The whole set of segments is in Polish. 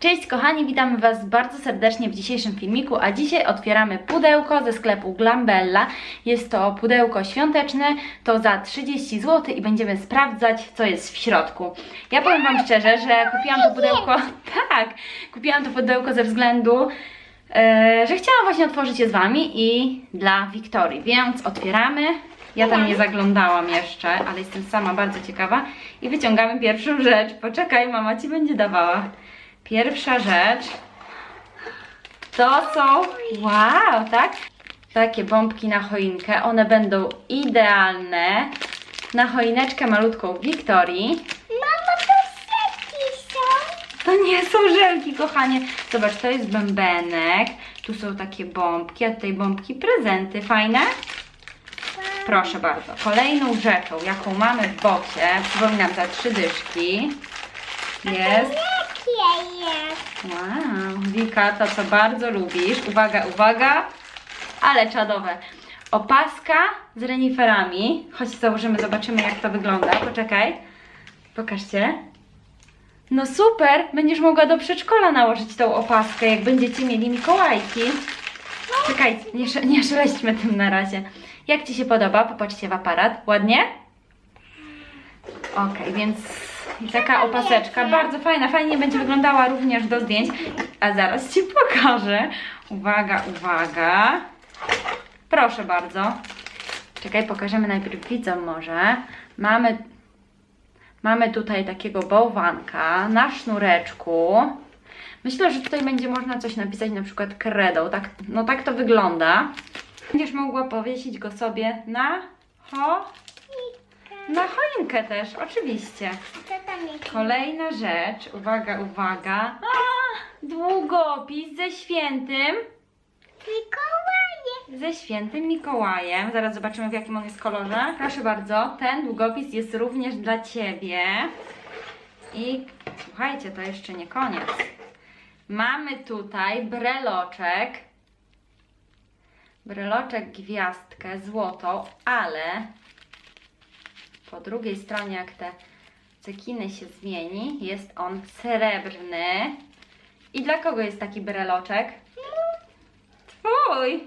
Cześć kochani, witamy Was bardzo serdecznie w dzisiejszym filmiku, a dzisiaj otwieramy pudełko ze sklepu Glambella. Jest to pudełko świąteczne, to za 30 zł i będziemy sprawdzać, co jest w środku. Ja powiem Wam szczerze, że kupiłam to pudełko, tak, kupiłam to pudełko ze względu, e, że chciałam właśnie otworzyć je z Wami i dla Wiktorii, więc otwieramy. Ja tam nie zaglądałam jeszcze, ale jestem sama bardzo ciekawa i wyciągamy pierwszą rzecz. Poczekaj, mama Ci będzie dawała. Pierwsza rzecz to są, wow, tak? Takie bombki na choinkę. One będą idealne na choineczkę malutką Wiktorii. Mamo, to setki są. To nie są żelki, kochanie. Zobacz, to jest bębenek. Tu są takie bombki, a tutaj bombki prezenty. Fajne? Proszę bardzo. Kolejną rzeczą, jaką mamy w boksie, przypominam za trzy dyszki, jest Jakie jest? Wow, Wika, to co bardzo lubisz. Uwaga, uwaga, ale czadowe. Opaska z reniferami. Chodź, założymy, zobaczymy jak to wygląda. Poczekaj. Pokażcie. No super, będziesz mogła do przedszkola nałożyć tą opaskę, jak będziecie mieli Mikołajki. Czekaj, nie, nie szeleśćmy tym na razie. Jak Ci się podoba? Popatrzcie w aparat. Ładnie? Okej, więc i taka opaseczka, bardzo fajna, fajnie będzie wyglądała również do zdjęć. A zaraz Ci pokażę. Uwaga, uwaga. Proszę bardzo. Czekaj, pokażemy najpierw widzom może. Mamy, mamy tutaj takiego bałwanka na sznureczku. Myślę, że tutaj będzie można coś napisać na przykład kredą. Tak, no tak to wygląda. Będziesz mogła powiesić go sobie na ho, na choinkę też, oczywiście. Co tam jest? Kolejna rzecz, uwaga, uwaga. A, długopis ze świętym, Mikołaje. ze świętym Mikołajem. Zaraz zobaczymy w jakim on jest kolorze. Proszę bardzo, ten długopis jest również dla Ciebie. I słuchajcie, to jeszcze nie koniec. Mamy tutaj breloczek. Breloczek gwiazdkę złotą, ale po drugiej stronie, jak te cekiny się zmieni, jest on srebrny. I dla kogo jest taki breloczek? Twój!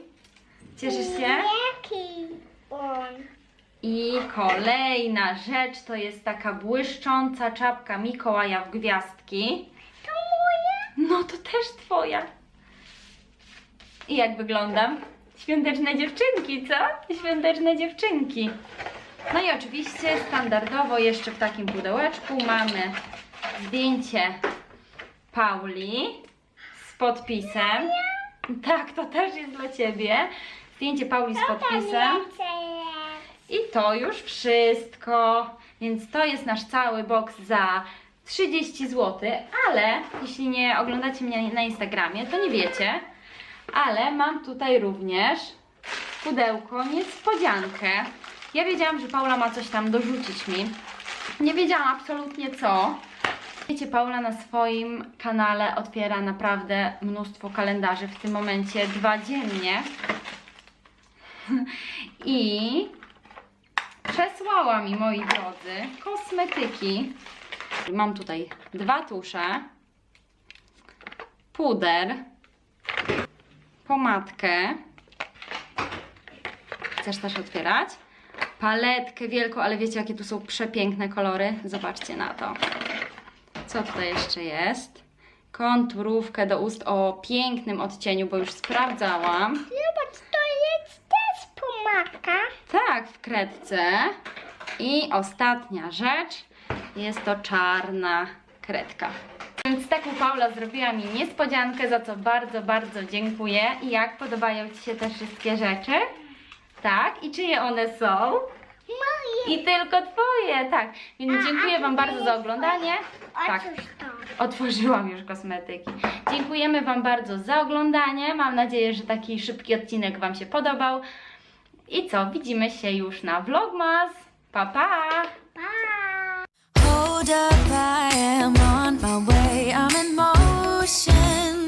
Cieszysz się? Jaki on? I kolejna rzecz to jest taka błyszcząca czapka Mikołaja w gwiazdki. To moje? No to też twoja. I jak wyglądam? Świąteczne dziewczynki, co? Świąteczne dziewczynki. No i oczywiście standardowo jeszcze w takim pudełeczku mamy zdjęcie Pauli z podpisem. Tak, to też jest dla Ciebie. Zdjęcie Pauli z podpisem. I to już wszystko. Więc to jest nasz cały box za 30 zł, ale jeśli nie oglądacie mnie na Instagramie, to nie wiecie. Ale mam tutaj również pudełko niespodziankę. Ja wiedziałam, że Paula ma coś tam dorzucić mi. Nie wiedziałam absolutnie co. Wiecie, Paula na swoim kanale otwiera naprawdę mnóstwo kalendarzy. W tym momencie dwa dziennie. I przesłała mi, moi drodzy, kosmetyki. Mam tutaj dwa tusze, puder, pomadkę. Chcesz też otwierać? Paletkę wielką, ale wiecie, jakie tu są przepiękne kolory? Zobaczcie na to. Co tutaj jeszcze jest? Konturówkę do ust o pięknym odcieniu, bo już sprawdzałam. Zobacz, to jest też pomadka. Tak, w kredce. I ostatnia rzecz jest to czarna kredka. Więc taką Paula zrobiła mi niespodziankę, za co bardzo, bardzo dziękuję. I jak podobają Ci się te wszystkie rzeczy? Tak? I czyje one są? Moje. I tylko twoje, tak. Więc A, dziękuję a Wam bardzo za oglądanie. Tak. Otworzyłam już kosmetyki. Dziękujemy Wam bardzo za oglądanie. Mam nadzieję, że taki szybki odcinek Wam się podobał. I co, widzimy się już na Vlogmas. Pa, pa! Pa. Hold up, on my way. I'm in motion.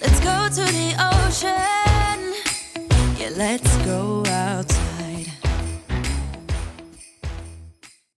Let's go to the ocean. Yeah, let's